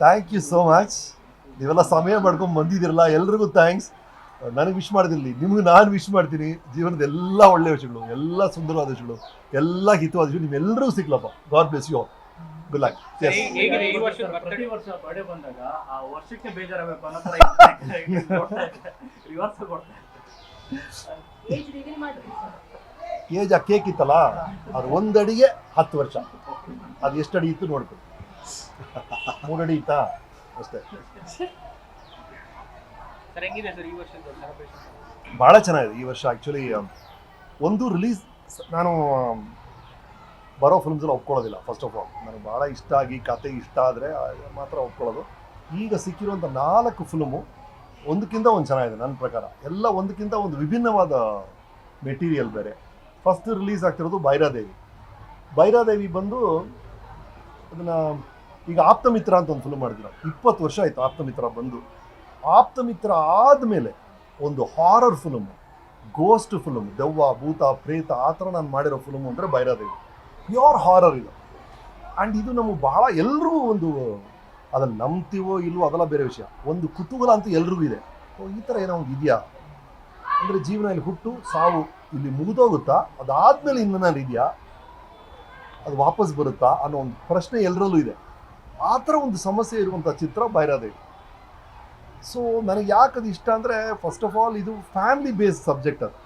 Thank you so much ನೀವೆಲ್ಲ ಸಮಯ ಮಾಡ್ಕೊಂಡು ಬಂದಿದ್ದೀರಲ್ಲ ಎಲ್ರಿಗೂ ಥ್ಯಾಂಕ್ಸ್ ನನಗೆ ವಿಶ್ ಮಾಡಿದಿರಲಿ. ನಿಮ್ಗೆ ನಾನು ವಿಶ್ ಮಾಡ್ತೀನಿ. ಜೀವನದ ಎಲ್ಲ ಒಳ್ಳೆಯ ವಿಷಯಗಳು ಎಲ್ಲ ಸುಂದರವಾದ ವಿಷಯಗಳು ಎಲ್ಲ ಹಿತವಾದ ವಿಷಯ ನಿಮ್ಮೆಲ್ಲರಿಗೂ ಸಿಗ್ಲಪ್ಪ. God bless you good luck S ಹೇಗಿದೆ ಈ ವರ್ಷದ ಪ್ರತಿ ಬರ್ತಡೇ ವರ್ಷ ಬರ್ಡೇ ಬಂದಾಗ ಆ ವರ್ಷಕ್ಕೆ ಏಜ್ ಆ ಕೇಕ್ ಇತ್ತಲ್ಲ ಅದು ಒಂದು ಅಡಿಗೆ ಹತ್ತು ವರ್ಷ. ಅದು ಎಷ್ಟು ಅಡಿ ಇತ್ತು? ನೋಡ್ಬೇಕು ಮೂರು ಅಡಿ ಇತ್ತಾ ಅಷ್ಟೇ ಭಾಳ ಚೆನ್ನಾಗಿದೆ ಈ ವರ್ಷ ಆ್ಯಕ್ಚುಲಿ ಒಂದು ರಿಲೀಸ್ ನಾನು ಬರೋ ಫಿಲ್ಮ್ಸ್ ಎಲ್ಲ ಒಪ್ಕೊಳ್ಳೋದಿಲ್ಲ ಫಸ್ಟ್ ಆಫ್ ಆಲ್ ನನಗೆ ಭಾಳ ಇಷ್ಟ ಆಗಿ ಕತೆ ಇಷ್ಟ ಆದರೆ ಮಾತ್ರ ಒಪ್ಕೊಳ್ಳೋದು. ಈಗ ಸಿಕ್ಕಿರುವಂಥ ನಾಲ್ಕು ಫಿಲ್ಮು ಒಂದಕ್ಕಿಂತ ಒಂದು ಚೆನ್ನಾಗಿದೆ ನನ್ನ ಪ್ರಕಾರ. ಎಲ್ಲ ಒಂದಕ್ಕಿಂತ ಒಂದು ವಿಭಿನ್ನವಾದ ಮೆಟೀರಿಯಲ್ ಬೇರೆ. ಫಸ್ಟ್ ರಿಲೀಸ್ ಆಗ್ತಿರೋದು ಭೈರಾದೇವಿ ಭೈರಾದೇವಿ ಬಂದು ಅದನ್ನು ಈಗ ಆಪ್ತಮಿತ್ರ ಅಂತ ಒಂದು ಫಿಲ್ಮ್ ಮಾಡಿದ್ರು. ಇಪ್ಪತ್ತು ವರ್ಷ ಆಯಿತು ಆಪ್ತಮಿತ್ರ ಬಂದು. ಆಪ್ತಮಿತ್ರ ಆದಮೇಲೆ ಒಂದು ಹಾರರ್ ಫಿಲಮ್ ಗೋಸ್ಟ್ ಫಿಲಮ್ ದೆವ್ವ, ಭೂತ, ಪ್ರೇತ ಆ ಥರ ನಾನು ಮಾಡಿರೋ ಫಿಲಮ್ ಅಂದರೆ ಭೈರಾದೇವಿ ಪ್ಯೂರ್ ಹಾರರ್ ಇದು. ಆ್ಯಂಡ್ ಇದು ನಮಗೆ ಬಹಳ ಎಲ್ಲರೂ ಒಂದು ಅದನ್ನು ನಂಬ್ತೀವೋ ಇಲ್ವೋ ಅದೆಲ್ಲ ಬೇರೆ ವಿಷಯ. ಒಂದು ಕುತೂಹಲ ಅಂತೂ ಎಲ್ರಿಗೂ ಇದೆ. ಈ ಥರ ಏನೋ ಒಂದು ಇದೆಯಾ? ಅಂದರೆ ಜೀವನ ಇಲ್ಲಿ ಹುಟ್ಟು, ಸಾವು ಇಲ್ಲಿ ಮುಗಿದೋಗುತ್ತಾ? ಅದಾದಮೇಲೆ ನಾನು ಇದೆಯಾ? ಅದು ವಾಪಸ್ ಬರುತ್ತಾ? ಅನ್ನೋ ಒಂದು ಪ್ರಶ್ನೆ ಎಲ್ಲರಲ್ಲೂ ಇದೆ. ಆ ಥರ ಒಂದು ಸಮಸ್ಯೆ ಇರುವಂಥ ಚಿತ್ರ ಬೈರಾದೇವಿ ಸೊ ನನಗೆ ಯಾಕೆ ಅದು ಇಷ್ಟ ಅಂದರೆ ಫಸ್ಟ್ ಆಫ್ ಆಲ್ ಇದು ಫ್ಯಾಮಿಲಿ ಬೇಸ್ಡ್ ಸಬ್ಜೆಕ್ಟ್ ಅದು.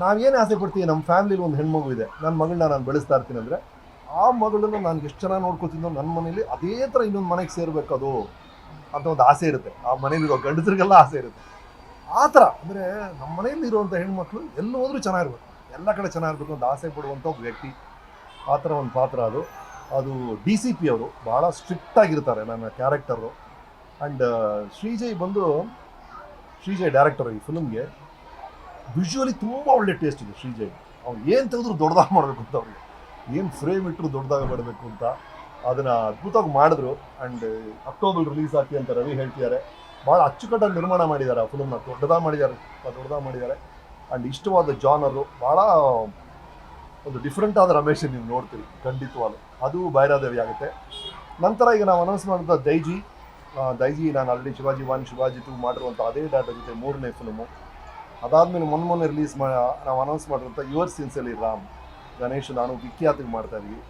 ನಾವೇನು ಆಸೆ ಪಡ್ತೀವಿ? ನಮ್ಮ ಫ್ಯಾಮಿಲಿಲಿ ಒಂದು ಹೆಣ್ಮಗು ಇದೆ. ನನ್ನ ಮಗಳನ್ನ ನಾನು ಬೆಳೆಸ್ತಾ ಇರ್ತೀನಿ ಅಂದರೆ, ಆ ಮಗಳನ್ನ ನಾನು ಎಷ್ಟು ಚೆನ್ನಾಗಿ ನೋಡ್ಕೊತೀನೋ ನನ್ನ ಮನೇಲಿ ಅದೇ ಥರ ಇನ್ನೊಂದು ಮನೆಗೆ ಸೇರಬೇಕದು ಅಂತ ಒಂದು ಆಸೆ ಇರುತ್ತೆ. ಆ ಮನೇಲಿರೋ ಗಂಡಸರಿಗೆಲ್ಲ ಆಸೆ ಇರುತ್ತೆ. ಆ ಥರ. ಅಂದರೆ ನಮ್ಮ ಮನೆಯಲ್ಲಿ ಇರುವಂಥ ಹೆಣ್ಮಕ್ಳು ಎಲ್ಲಿ ಹೋದರೂ ಚೆನ್ನಾಗಿರ್ಬೇಕು. ಎಲ್ಲ ಕಡೆ ಚೆನ್ನಾಗಿರ್ಬೇಕು ಅಂತ ಆಸೆ ಪಡುವಂಥ ಒಬ್ಬ ವ್ಯಕ್ತಿ. ಆ ಥರ ಒಂದು ಪಾತ್ರ ಅದು. ಅದು ಡಿ ಸಿ ಪಿ ಅವರು. ಭಾಳ ಸ್ಟ್ರಿಕ್ಟ್ ಆಗಿರ್ತಾರೆ ನನ್ನ ಕ್ಯಾರೆಕ್ಟರು ಆ್ಯಂಡ್ ಶ್ರೀಜಯ್ ಬಂದು, ಶ್ರೀಜಯ್ ಡೈರೆಕ್ಟರ್ ಈ ಫಿಲಮ್ಗೆ ವಿಜುವಲಿ ತುಂಬ ಒಳ್ಳೆ ಟೇಸ್ಟ್ ಇದೆ ಶ್ರೀಜಯ್. ಅವ್ರು ಏನು ತೆಗೆದ್ರು ದೊಡ್ಡದಾಗಿ ಮಾಡಬೇಕು ಅಂತ ಅವ್ರಿಗೆ. ಏನು ಫ್ರೇಮ್ ಇಟ್ಟರು ದೊಡ್ಡದಾಗಿ ಮಾಡಬೇಕು ಅಂತ. ಅದನ್ನು ಅದ್ಭುತವಾಗಿ ಮಾಡಿದ್ರು. ಆ್ಯಂಡ್ ಅಕ್ಟೋಬರ್ ರಿಲೀಸ್ ಆಗ್ತಿ ಅಂತ ರವಿ ಹೇಳ್ತಿದ್ದಾರೆ. ಭಾಳ ಅಚ್ಚುಕಟ್ಟಾಗಿ ನಿರ್ಮಾಣ ಮಾಡಿದ್ದಾರೆ ಆ ಫಿಲ್ಮ್ನ ದೊಡ್ಡದಾಗಿ ಮಾಡಿದ್ದಾರೆ ದೊಡ್ಡದಾಗಿ ಮಾಡಿದ್ದಾರೆ. ಆ್ಯಂಡ್ ಇಷ್ಟವಾದ ಜಾನರು ಭಾಳ ಒಂದು ಡಿಫ್ರೆಂಟ್ ಆದ ರಮೇಶ್ ನೀವು ನೋಡ್ತೀರಿ, ಖಂಡಿತವಾಗ್ಲು. ಅದು ಬೈರಾದೇವಿ ಆಗುತ್ತೆ. ನಂತರ ಈಗ ನಾವು ಅನೌನ್ಸ್ ಮಾಡಿದ ದೈಜಿ. ದೈಜಿ ನಾನು already Shivaji one Shivaji two ಮಾಡಿರುವಂಥ ಅದೇ ಡಾಟಾ ಜೊತೆ ಮೂರನೇ ಫಿಲ್ಮು ಅದಾದಮೇಲೆ ಮೊನ್ನೆ ಮೊನ್ನೆ ರಿಲೀಸ್ ಮಾ, ನಾವು ಅನೌನ್ಸ್ ಮಾಡಿರುವಂಥ ಯುವರ್ ಸಿನ್ಸಲಿ ರಾಮ್ ಗಣೇಶ್, ನಾನು ವಿಖ್ಯಾತಿಗೆ ಮಾಡ್ತಾ ಇದ್ವಿ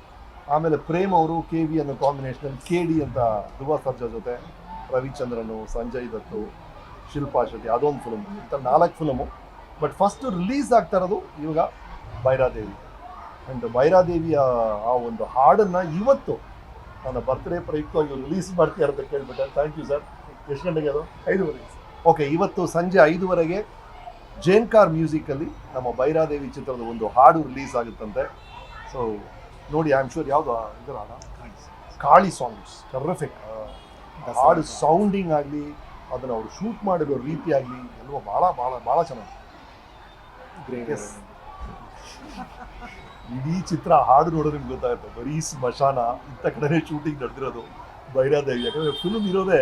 ಆಮೇಲೆ ಪ್ರೇಮ್ ಅವರು ಕೆ ವಿ ಅನ್ನೋ ಕಾಂಬಿನೇಷನಲ್ಲಿ ಕೆ ಡಿ ಅಂತ ಧ್ರುವ ಸರ್ಜ ಜೊತೆ ರವಿಚಂದ್ರನು ಸಂಜಯ್ ದತ್ತು ಶಿಲ್ಪಾ ಶೆಟ್ಟಿ ಅದೊಂದು ಫಿಲಮ್ ಇಂಥ ನಾಲ್ಕು ಫಿಲಮು ಬಟ್ ಫಸ್ಟ್ ರಿಲೀಸ್ ಆಗ್ತಾ ಇರೋದು ಇವಾಗ ಬೈರಾದೇವಿ. ಆ್ಯಂಡ್ ಬೈರಾದೇವಿಯ ಆ ಒಂದು ಹಾಡನ್ನು ಇವತ್ತು ನನ್ನ ಬರ್ತ್ಡೇ ಪ್ರಯುಕ್ತವಾಗಿ ರಿಲೀಸ್ ಮಾಡ್ತೀಯ ಅಂತ ಕೇಳ್ಬಿಟ್ಟೆ. ಥ್ಯಾಂಕ್ ಯು ಸರ್ ಎಷ್ಟು ಗಂಟೆಗೆ ಅದು? ಐದುವರೆಗೆ ಓಕೆ ಇವತ್ತು ಸಂಜೆ ಐದುವರೆಗೆ ಜೇನ್ಕಾರ್ ಮ್ಯೂಸಿಕಲ್ಲಿ ನಮ್ಮ ಬೈರಾದೇವಿ ಚಿತ್ರದ ಒಂದು ಹಾಡು ರಿಲೀಸ್ ಆಗುತ್ತಂತೆ. ಸೊ ನೋಡಿ ಐ ಆಮ್ ಶೂರ್ ಯಾವುದು ಇದರ ಕಾಳಿ ಸಾಂಗ್ಸ್ ಟರ್ರಿಫಿಕ್ ಹಾಡು ಸೌಂಡಿಂಗ್ ಆಗಲಿ ಅದನ್ನು ಅವರು ಶೂಟ್ ಮಾಡಿರೋ ರೀತಿ ಆಗಲಿ ಎಲ್ಲವೂ ಭಾಳ ಭಾಳ ಭಾಳ ಚೆನ್ನಾಗಿ. ಇಡೀ ಚಿತ್ರ ಹಾಡು ನೋಡೋದು ನಿಮ್ಗೆ ಗೊತ್ತಾಗುತ್ತೆ. ಬರೀ ಸ್ಮಶಾನ ಇಂಥ ಕಡೆ ಶೂಟಿಂಗ್ ನಡೆದಿರೋದು ಬೈರಾದೇವಿ. ಯಾಕಂದರೆ ಫಿಲ್ಮ್ ಇರೋದೇ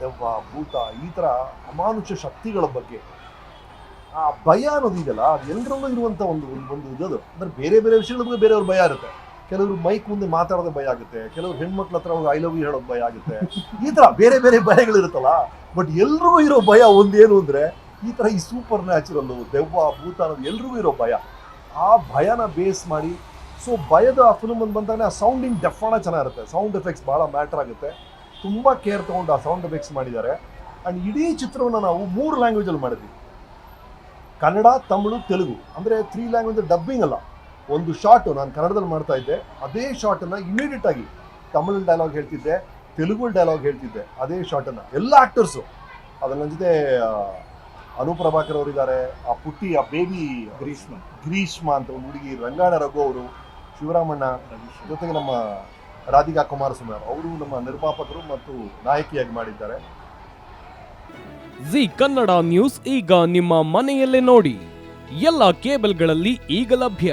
ದೆವ್ವ ಭೂತ ಈ ಥರ ಅಮಾನುಷ ಶಕ್ತಿಗಳ ಬಗ್ಗೆ. ಆ ಭಯ ಅನ್ನೋದು ಇದೆಯಲ್ಲ ಅದು ಎಲ್ಲರಲ್ಲೂ ಇರುವಂಥ ಒಂದು ಒಂದು ಒಂದು ಅದು. ಅಂದರೆ ಬೇರೆ ಬೇರೆ ವಿಷಯಗಳ ಬಗ್ಗೆ ಬೇರೆಯವ್ರ ಭಯ ಇರುತ್ತೆ. ಕೆಲವರು ಮೈಕ್ ಮುಂದೆ ಮಾತಾಡೋದು ಭಯ ಆಗುತ್ತೆ. ಕೆಲವರು ಹೆಣ್ಮಕ್ಳ ಹತ್ರ ಹೋಗಿ ಐ ಲವ್ ಯು ಹೇಳೋದು ಭಯ ಆಗುತ್ತೆ. ಈ ಥರ ಬೇರೆ ಬೇರೆ ಭಯಗಳಿರುತ್ತಲ್ಲ ಬಟ್ ಎಲ್ರಿಗೂ ಇರೋ ಭಯ ಒಂದೇನು ಅಂದರೆ ಈ ಥರ ಈ ಸೂಪರ್ ನ್ಯಾಚುರಲ್ಲು ದೆವ್ವ, ಭೂತ ಅನ್ನೋದು ಎಲ್ರಿಗೂ ಇರೋ ಭಯ. ಆ ಭಯನ ಬೇಸ್ ಮಾಡಿ ಸೊ ಭಯದ ಆ ಫಿಲ್ಮ್ ಅಂತ ಬಂದಾಗ ಆ ಸೌಂಡಿಂಗ್ ಡೆಫಾಣ ಚೆನ್ನಾಗಿರುತ್ತೆ. ಸೌಂಡ್ ಎಫೆಕ್ಟ್ಸ್ ಭಾಳ ಮ್ಯಾಟ್ರ್ ಆಗುತ್ತೆ. ತುಂಬ ಕೇರ್ ತೊಗೊಂಡು ಆ ಸೌಂಡ್ ಎಫೆಕ್ಟ್ಸ್ ಮಾಡಿದ್ದಾರೆ. ಆ್ಯಂಡ್ ಇಡೀ ಚಿತ್ರವನ್ನು ನಾವು ಮೂರು ಲ್ಯಾಂಗ್ವೇಜಲ್ಲಿ ಮಾಡಿದ್ವಿ. ಕನ್ನಡ, ತಮಿಳು, ತೆಲುಗು. ಅಂದರೆ ತ್ರೀ ಲ್ಯಾಂಗ್ವೇಜ್ ಡಬ್ಬಿಂಗ್ ಅಲ್ಲ. ಒಂದು ಶಾಟ್ ನಾನು ಕನ್ನಡದಲ್ಲಿ ಮಾಡ್ತಾ ಇದ್ದೆ ಅದೇ ಶಾಟನ್ನು ಇಮಿಡಿಯೇಟ್ ಆಗಿ ತಮಿಳ್ ಡೈಲಾಗ್ ಹೇಳ್ತಿದ್ದೆ ತೆಲುಗು ಡೈಲಾಗ್ ಹೇಳ್ತಿದ್ದೆ ಅದೇ ಶಾಟನ್ನು ಎಲ್ಲ ಆ್ಯಕ್ಟರ್ಸು ಅದ್ರ ನನ್ನ ಜೊತೆ ಅನು ಪ್ರಭಾಕರ್ ಅವರಿದ್ದಾರೆ ಆ ಪುಟ್ಟಿ ಆ ಬೇಬಿ ಗ್ರೀಷ್ಮ. ಗ್ರೀಷ್ಮ ಅಂತ ಒಂದು ಹುಡುಗಿ ರಂಗಾಣ ರಘು ಅವರು ಶಿವರಾಮಣ್ಣ ಜೊತೆಗೆ ನಮ್ಮ ರಾಧಿಕಾ ಕುಮಾರಸ್ವಾಮಿ ಅವರು. ಅವರು ನಮ್ಮ ನಿರ್ಮಾಪಕರು ಮತ್ತು ನಾಯಕಿಯಾಗಿ ಮಾಡಿದ್ದಾರೆ. ಜಿ ಕನ್ನಡ ನ್ಯೂಸ್ ಈಗ ನಿಮ್ಮ ಮನೆಯಲ್ಲೇ ನೋಡಿ. ಎಲ್ಲ ಕೇಬಲ್ಗಳಲ್ಲಿ ಈಗ ಲಭ್ಯ.